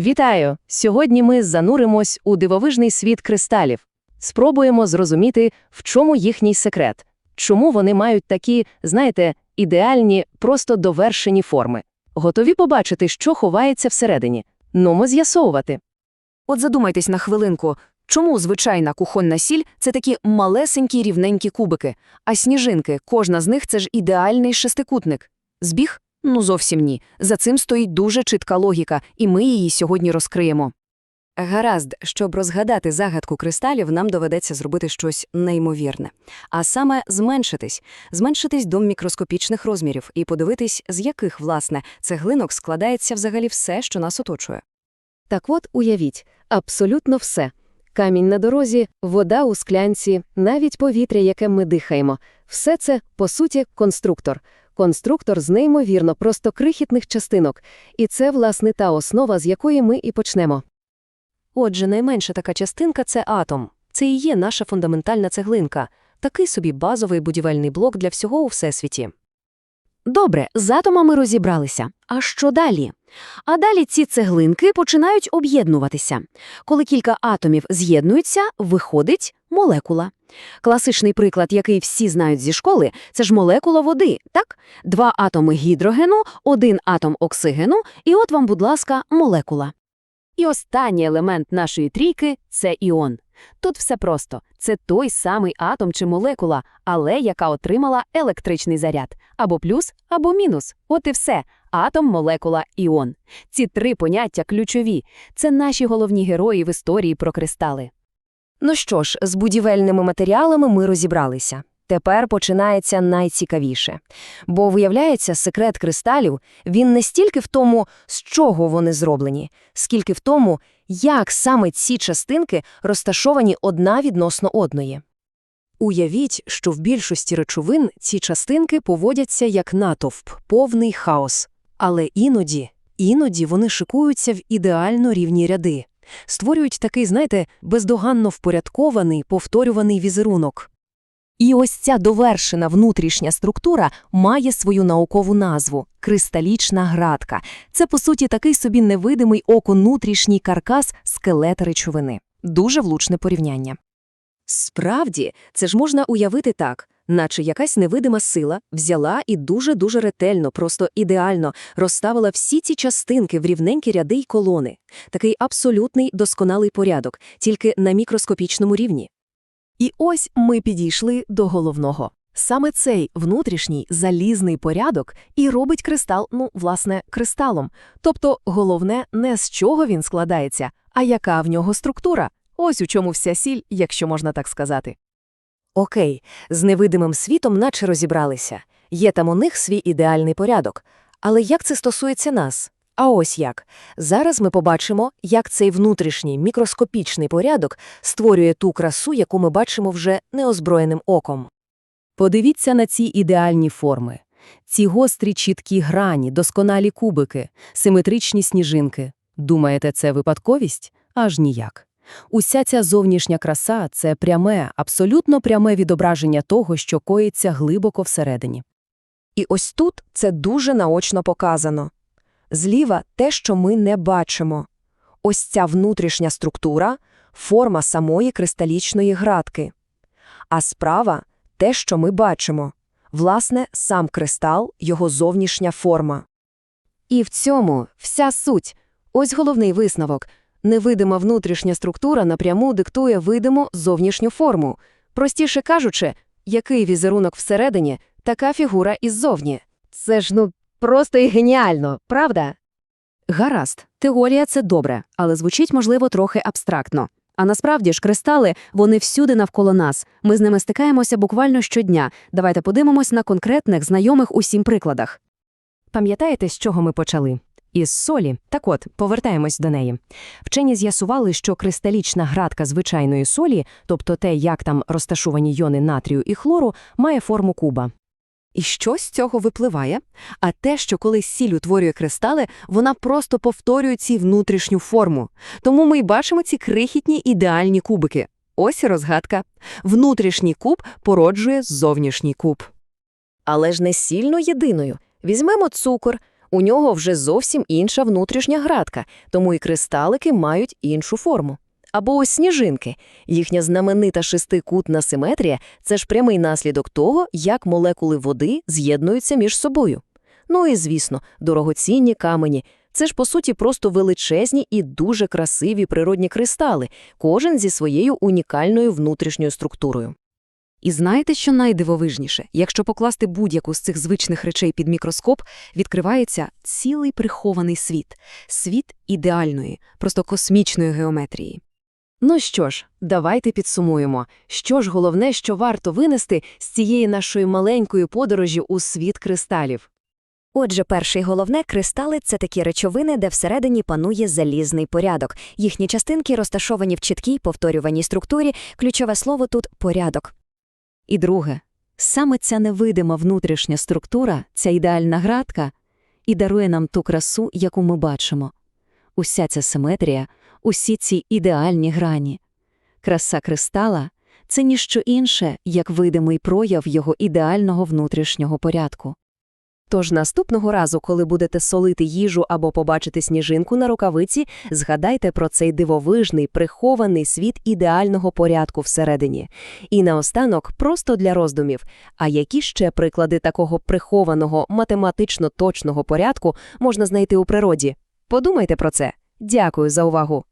Вітаю! Сьогодні ми зануримось у дивовижний світ кристалів. Спробуємо зрозуміти, в чому їхній секрет, чому вони мають такі, знаєте, ідеальні, просто довершені форми. Готові побачити, що ховається всередині? Нумо з'ясовувати. От задумайтесь на хвилинку, чому звичайна кухонна сіль – це такі малесенькі рівненькі кубики, а сніжинки, кожна з них – це ж ідеальний шестикутник. Збіг? Ну зовсім ні. За цим стоїть дуже чітка логіка, і ми її сьогодні розкриємо. Гаразд, щоб розгадати загадку кристалів, нам доведеться зробити щось неймовірне. А саме зменшитись. Зменшитись до мікроскопічних розмірів і подивитись, з яких, власне, цеглинок складається взагалі все, що нас оточує. Так от уявіть, абсолютно все. Камінь на дорозі, вода у склянці, навіть повітря, яке ми дихаємо. Все це, по суті, конструктор. Конструктор з неймовірно просто крихітних частинок. І це, власне, та основа, з якої ми і почнемо. Отже, найменша така частинка – це атом. Це і є наша фундаментальна цеглинка. Такий собі базовий будівельний блок для всього у всесвіті. Добре, з атомами розібралися. А що далі? А далі ці цеглинки починають об'єднуватися. Коли кілька атомів з'єднуються, виходить молекула. Класичний приклад, який всі знають зі школи, це ж молекула води, так? Два атоми гідрогену, один атом оксигену, і от вам, будь ласка, молекула. І останній елемент нашої трійки – це іон. Тут все просто. Це той самий атом чи молекула, але яка отримала електричний заряд. Або плюс, або мінус. От і все. Атом, молекула, іон. Ці три поняття ключові. Це наші головні герої в історії про кристали. Ну що ж, з будівельними матеріалами ми розібралися. Тепер починається найцікавіше. Бо, виявляється, секрет кристалів, він не стільки в тому, з чого вони зроблені, скільки в тому, як саме ці частинки розташовані одна відносно одної. Уявіть, що в більшості речовин ці частинки поводяться як натовп, повний хаос. Але іноді, іноді вони шикуються в ідеально рівні ряди. Створюють такий, знаєте, бездоганно впорядкований, повторюваний візерунок. І ось ця довершена внутрішня структура має свою наукову назву – кристалічна градка. Це, по суті, такий собі невидимий око внутрішній каркас скелета речовини. Дуже влучне порівняння. Справді, це ж можна уявити так, наче якась невидима сила взяла і дуже-дуже ретельно, просто ідеально розставила всі ці частинки в рівненькі ряди й колони. Такий абсолютний досконалий порядок, тільки на мікроскопічному рівні. І ось ми підійшли до головного. Саме цей внутрішній залізний порядок і робить кристал, ну, власне, кристалом. Тобто головне не з чого він складається, а яка в нього структура. Ось у чому вся сіль, якщо можна так сказати. Окей, з невидимим світом наче розібралися. Є там у них свій ідеальний порядок. Але як це стосується нас? А ось як. Зараз ми побачимо, як цей внутрішній мікроскопічний порядок створює ту красу, яку ми бачимо вже неозброєним оком. Подивіться на ці ідеальні форми. Ці гострі чіткі грані, досконалі кубики, симетричні сніжинки. Думаєте, це випадковість? Аж ніяк. Уся ця зовнішня краса – це пряме, абсолютно пряме відображення того, що коїться глибоко всередині. І ось тут це дуже наочно показано. Зліва те, що ми не бачимо. Ось ця внутрішня структура – форма самої кристалічної градки. А справа – те, що ми бачимо. Власне, сам кристал – його зовнішня форма. І в цьому вся суть. Ось головний висновок. Невидима внутрішня структура напряму диктує видиму зовнішню форму. Простіше кажучи, який візерунок всередині, така фігура іззовні. Це ж, ну, просто і геніально, правда? Гаразд, теорія – це добре, але звучить, можливо, трохи абстрактно. А насправді ж кристали, вони всюди навколо нас. Ми з ними стикаємося буквально щодня. Давайте подивимось на конкретних, знайомих усім прикладах. Пам'ятаєте, з чого ми почали? Із солі. Так от, повертаємось до неї. Вчені з'ясували, що кристалічна градка звичайної солі, тобто те, як там розташовані йони натрію і хлору, має форму куба. І що з цього випливає? А те, що коли сіль утворює кристали, вона просто повторює ці внутрішню форму. Тому ми й бачимо ці крихітні ідеальні кубики. Ось і розгадка. Внутрішній куб породжує зовнішній куб. Але ж не сільно єдиною. Візьмемо цукор. У нього вже зовсім інша внутрішня градка, тому і кристалики мають іншу форму. Або ось сніжинки. Їхня знаменита шестикутна симетрія – це ж прямий наслідок того, як молекули води з'єднуються між собою. Ну і, звісно, дорогоцінні камені – це ж, по суті, просто величезні і дуже красиві природні кристали, кожен зі своєю унікальною внутрішньою структурою. І знаєте, що найдивовижніше? Якщо покласти будь-яку з цих звичних речей під мікроскоп, відкривається цілий прихований світ. Світ ідеальної, просто космічної геометрії. Ну що ж, давайте підсумуємо. Що ж головне, що варто винести з цієї нашої маленької подорожі у світ кристалів? Отже, перше і головне, кристали – це такі речовини, де всередині панує залізний порядок. Їхні частинки розташовані в чіткій повторюваній структурі, ключове слово тут – порядок. І друге, саме ця невидима внутрішня структура, ця ідеальна градка, і дарує нам ту красу, яку ми бачимо. Уся ця симетрія, усі ці ідеальні грані. Краса кристала – це ніщо інше, як видимий прояв його ідеального внутрішнього порядку. Тож наступного разу, коли будете солити їжу або побачити сніжинку на рукавиці, згадайте про цей дивовижний, прихований світ ідеального порядку всередині. І наостанок, просто для роздумів, а які ще приклади такого прихованого, математично точного порядку можна знайти у природі? Подумайте про це. Дякую за увагу!